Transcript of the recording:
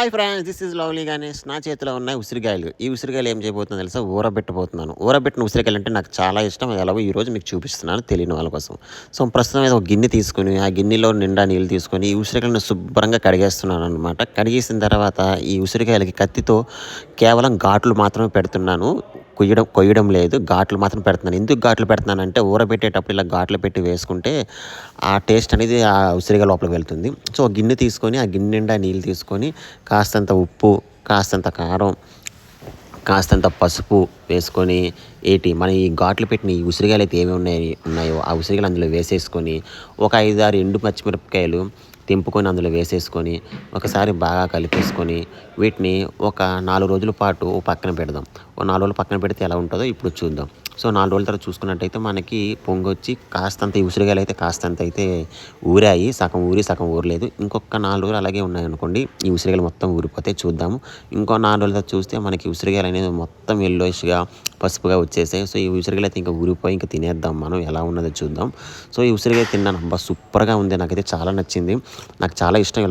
Hi friends this is lovely Ganesh. నా చేతిలో ఉన్నాయి ఉసిరికాయలు ఈ ఉసిరికాయలు ఏం చేయబోతుందో తెలుసా? ఊరబెట్టబోతున్నాను. ఊరబెట్టిన ఉసిరికాయలు అంటే నాకు చాలా ఇష్టం. అది ఎలాగో ఈ రోజు మీకు చూపిస్తున్నాను తెలియని వాళ్ళ కోసం. సో ప్రస్తుతం ఏదో ఒక గిన్నె తీసుకుని ఆ గిన్నెలో నిండా నీళ్ళు తీసుకొని ఈ ఉసిరికాయలను శుభ్రంగా కడిగేస్తున్నాను అనమాట కడిగేసిన తర్వాత ఈ ఉసిరికాయలకి కత్తితో కేవలం ఘాట్లు మాత్రమే పెడుతున్నాను. కొయ్యడం కొయ్యడం లేదు. ఘాట్లు మాత్రం పెడుతున్నాను. ఎందుకు ఘాట్లు పెడుతున్నానంటే ఊరబెట్టేటప్పుడు ఇలా ఘాట్లు పెట్టి వేసుకుంటే ఆ టేస్ట్ అనేది ఆ ఉసిరిగా లోపలికి వెళ్తుంది. సో గిన్నె తీసుకొని ఆ గిన్నె నిండా నీళ్ళు తీసుకొని కాస్తంత ఉప్పు కాస్తంత కారం కాస్తంత పసుపు వేసుకొని ఏటి మన ఈ ఘాట్లు పెట్టిన ఈ ఉసిరికాయలు అయితే ఏమి ఉన్నాయి ఉన్నాయో ఆ ఉసిరికాయలు అందులో వేసేసుకొని ఒక ఐదు ఆరు ఎండు పచ్చిమిరపకాయలు తెంపుకొని అందులో వేసేసుకొని ఒకసారి బాగా కలిపేసుకొని వీటిని ఒక నాలుగు రోజుల పాటు పక్కన పెడదాం. ఓ నాలుగు రోజులు పక్కన పెడితే ఎలా ఉంటుందో ఇప్పుడు చూద్దాం. సో నాలుగు రోజుల తర్వాత చూసుకున్నట్టయితే మనకి పొంగొచ్చి కాస్తంత ఈ ఉసిరికాయలు అయితే కాస్తంత అయితే ఊరాయి. సగం ఊరి సగం ఊరలేదు ఇంకొక నాలుగు రోజులు అలాగే ఉన్నాయనుకోండి ఈ ఉసిరికాయలు మొత్తం ఊరిపోతే చూద్దాము. ఇంకో నాలుగు రోజుల తర్వాత చూస్తే మనకి ఉసిరికాయలు అనేది మొత్తం ఎల్లోయిష్గా పసుపుగా వచ్చేసాయి. సో ఈ ఉసిరికాయలు అయితే ఇంకా ఊరిపోయి ఇంకా తినేద్దాం మనం. ఎలా ఉన్నదో చూద్దాం. సో ఈ ఉసిరికాయ తిన్నాను. అబ్బా సూపర్గా ఉంది. నాకైతే చాలా నచ్చింది. నాకు చాలా ఇష్టం ఇలా